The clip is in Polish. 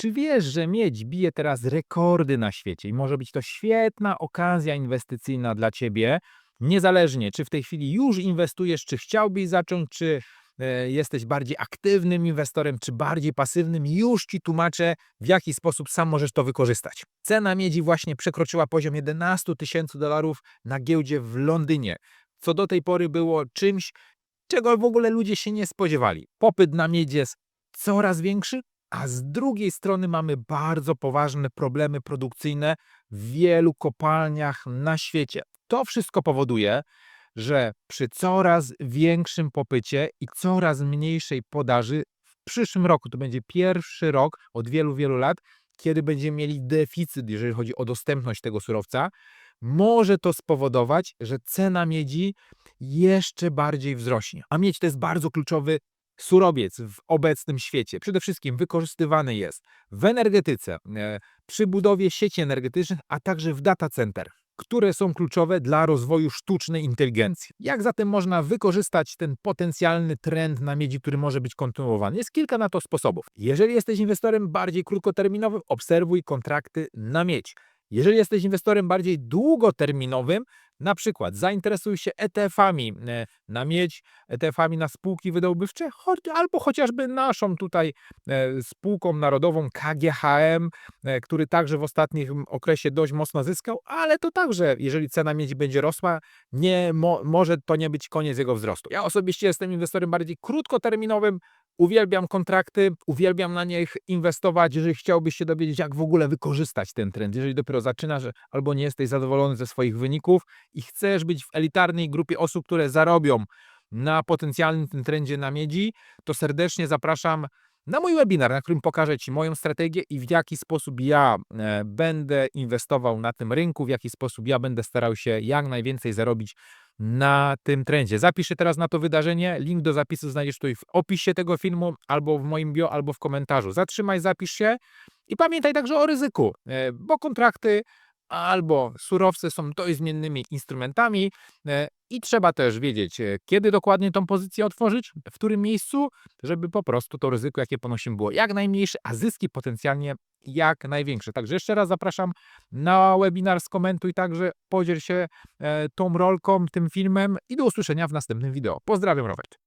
Czy wiesz, że miedź bije teraz rekordy na świecie i może być to świetna okazja inwestycyjna dla ciebie, niezależnie czy w tej chwili już inwestujesz, czy chciałbyś zacząć, czy e, jesteś bardziej aktywnym inwestorem, czy bardziej pasywnym, już ci tłumaczę, w jaki sposób sam możesz to wykorzystać. Cena miedzi właśnie przekroczyła poziom 11 tysięcy dolarów na giełdzie w Londynie, co do tej pory było czymś, czego w ogóle ludzie się nie spodziewali. Popyt na miedź jest coraz większy, a z drugiej strony mamy bardzo poważne problemy produkcyjne w wielu kopalniach na świecie. To wszystko powoduje, że przy coraz większym popycie i coraz mniejszej podaży w przyszłym roku, to będzie pierwszy rok od wielu, wielu lat, kiedy będziemy mieli deficyt, jeżeli chodzi o dostępność tego surowca, może to spowodować, że cena miedzi jeszcze bardziej wzrośnie. A miedź to jest bardzo kluczowy surowiec w obecnym świecie. Przede wszystkim wykorzystywany jest w energetyce, e, przy budowie sieci energetycznych, a także w data center, które są kluczowe dla rozwoju sztucznej inteligencji. Jak zatem można wykorzystać ten potencjalny trend na miedzi, który może być kontynuowany? Jest kilka na to sposobów. Jeżeli jesteś inwestorem bardziej krótkoterminowym, obserwuj kontrakty na miedź. Jeżeli jesteś inwestorem bardziej długoterminowym, na przykład zainteresuj się ETF-ami e, na miedź, ETF-ami na spółki wydobywcze, albo chociażby naszą tutaj e, spółką narodową KGHM, e, który także w ostatnim okresie dość mocno zyskał, ale to także, jeżeli cena miedzi będzie rosła, nie mo, może to nie być koniec jego wzrostu. Ja osobiście jestem inwestorem bardziej krótkoterminowym, Uwielbiam kontrakty, uwielbiam na nich inwestować. Jeżeli chciałbyś się dowiedzieć, jak w ogóle wykorzystać ten trend, jeżeli dopiero zaczynasz albo nie jesteś zadowolony ze swoich wyników i chcesz być w elitarnej grupie osób, które zarobią na potencjalnym tym trendzie na miedzi, to serdecznie zapraszam na mój webinar, na którym pokażę Ci moją strategię i w jaki sposób ja e, będę inwestował na tym rynku, w jaki sposób ja będę starał się jak najwięcej zarobić na tym trendzie. Zapisz się teraz na to wydarzenie. Link do zapisu znajdziesz tutaj w opisie tego filmu, albo w moim bio, albo w komentarzu. Zatrzymaj, zapisz się i pamiętaj także o ryzyku, e, bo kontrakty albo surowce są zmiennymi instrumentami e, i trzeba też wiedzieć, e, kiedy dokładnie tą pozycję otworzyć, w którym miejscu, żeby po prostu to ryzyko, jakie ponosimy, było jak najmniejsze, a zyski potencjalnie jak największe. Także jeszcze raz zapraszam na webinar, skomentuj także, podziel się e, tą rolką, tym filmem i do usłyszenia w następnym wideo. Pozdrawiam, Robert.